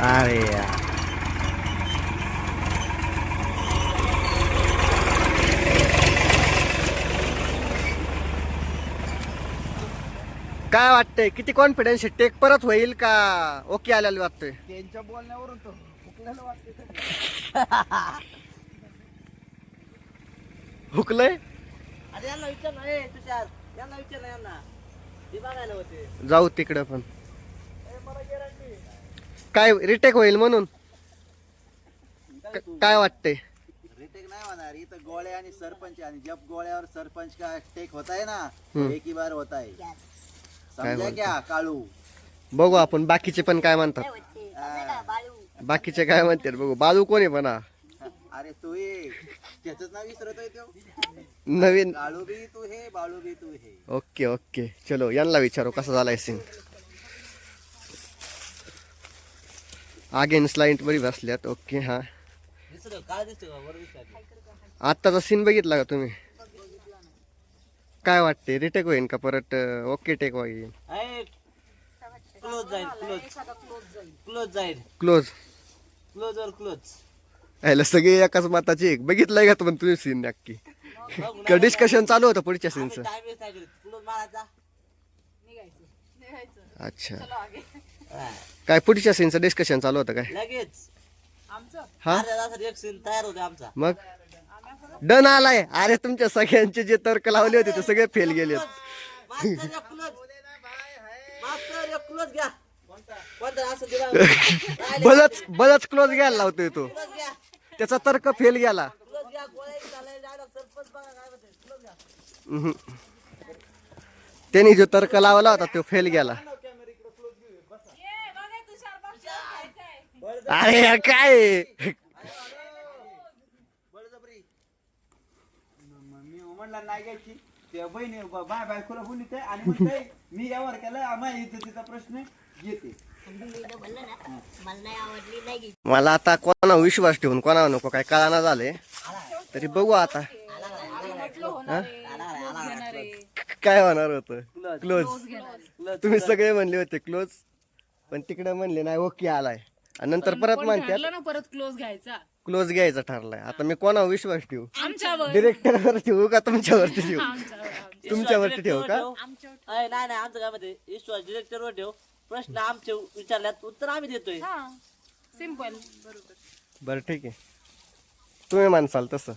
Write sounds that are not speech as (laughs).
अरे यार काय वाटतंय? किती कॉन्फिडन्स आहे? टेक परत होईल का? ओके आलेलं वाटतंय. त्यांच्या बोलण्यावरून तो हुकलेलं वाटते हुकलंय? अरे यांना विचार ना ए तुषार यांना विचार ना यांना. ते बघायला होते. जाऊ तिकडं पण. काय रिटेक होईल म्हणून? काय वाटतंय? रिटेक नाही होणार. इथं गोळ्या आणि सरपंच आणि जब गोळ्यावर सरपंच का टेक होत आहे ना. एक ही बार होत आहे समजा? क्या काळू. बघू आपण बाकीचे पण काय म्हणतात? बाकीचे काय म्हणतात बघू. बाजू कोणी म्हणा? (laughs) अरे तू ये. त्याच नाव विसरतोय तो. नवीन. काळू बी तू हे बाळू बी तू हे. Okay okay. चलो यांना विचारू कसा झालाय सीन अगेन्स्ट लाइट बरी बसल्यात. ओके हा. आत्ताचा सीन बघितला का तुम्ही? काय वाटते रिटेक होईल का परत ओके टेक होईल क्लोज जाईल क्लोज क्लोज जाईल. क्लोज क्लोज वर क्लोज यायला सगळे एकाच मताची एक. बघितलंय का पण तुम्ही सीन नक्की? का डिस्कशन चालू होतं पुढच्या सीनचं अच्छा. काय पुढच्या सीनचं डिस्कशन चालू होतं काय? लगेच. हा? अर्ध्या तासात एक सीन तयार होते आमचा. मग? डन आलाय. अरे तुमच्या सगळ्यांचे जे तर्क लावले होते ते सगळे फेल गेले मास्तर एक क्लोज मास्तर एक क्लोज घ्या. कोणता? असं दिला (laughs) बलच बलच क्लोज घ्यायला लावतोय तो. क्लोज घ्या. त्याचा तर्क फेल गेला. क्लोज घ्या. गोळ्या झालाय डायलॉग सरपंच बघा काय म्हणते क्लोज घ्या. हम्म. त्यांनी जो तर्क लावला होता तो फेल गेला अरे यार काय मी म्हणला नाही घ्यायची त्या बहिणी बाय बायकोला आणि मी यावर इज्जतीचा प्रश्न येते मला आता कोणा विश्वास ठेवून कोणावर नको काय कळाना झाले तरी बघू आता काय होणार होत? क्लोज तुम्ही सगळे म्हणले होते क्लोज पण तिकडे म्हणले नाही ओके आलाय. आणि नंतर परत ना परत क्लोज घ्यायचा? क्लोज घ्यायचा ठरलाय. आता मी कोणावर विश्वास ठेवू? आमच्यावर. डिरेक्टरवर ठेवू का तुमच्यावरती ठेवू. तुमच्यावरती ठेवू का? नाही नाही आमचं काय म्हणते विश्वास डिरेक्टर वर ठेव. प्रश्न आमचे विचारल्यात उत्तर आम्ही देतोय. हा. सिंपल बरोबर बरं ठीक आहे. तुम्ही मानसाल तसं.